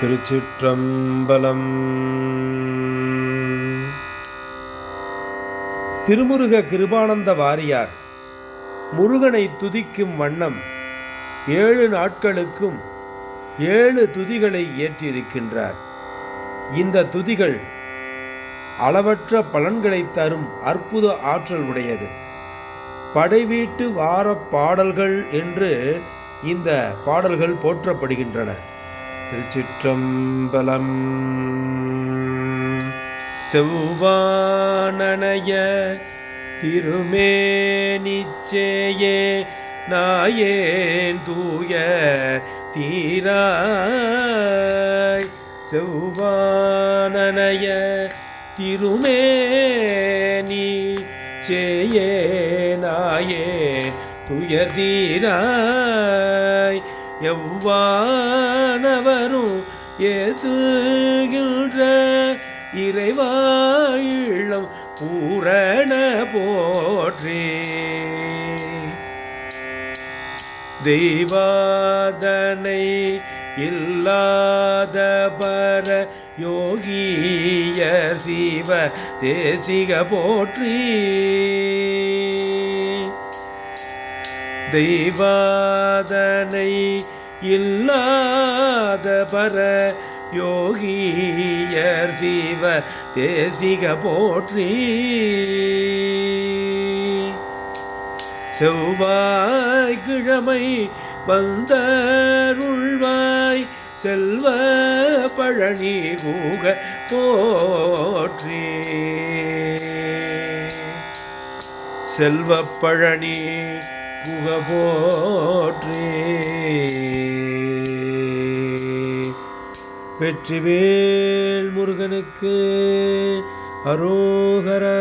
திருச்சிற்றம்பலம். திருமுருக கிருபானந்த வாரியார் முருகனை துதிக்கும் வண்ணம் ஏழு நாட்களுக்கும் ஏழு துதிகளை ஏற்றியிருக்கின்றார் இந்த துதிகள் அளவற்ற பலன்களை தரும் அற்புத ஆற்றல் உடையது. படைவீட்டு வார பாடல்கள் என்று இந்த பாடல்கள் போற்றப்படுகின்றன. திருச்சிற்றம்பலம். செவ்வானனைய திருமேனிச்சேயே நாயேன் தூய தீராய். செவ்வானனைய திருமேனி சேயே நாயே துயர் தீராய். எவ்வானவரும் ஏதுகின்ற இறைவாயிளம் பூரண போற்றே. தெய்வாதனை இல்லாத பர யோகியர் சிவ தேசிக போற்றி. தெய்வாதனை இல்லாத பர யோகியர் சிவ தேசிக போற்றி. செவ்வாய் கிழமை வந்தருள்வாய் செல்வ பழனி கூக போற்றி. செல்வ பழனி புக போற்றி. வெற்றிவேல் முருகனுக்கு அரோகரா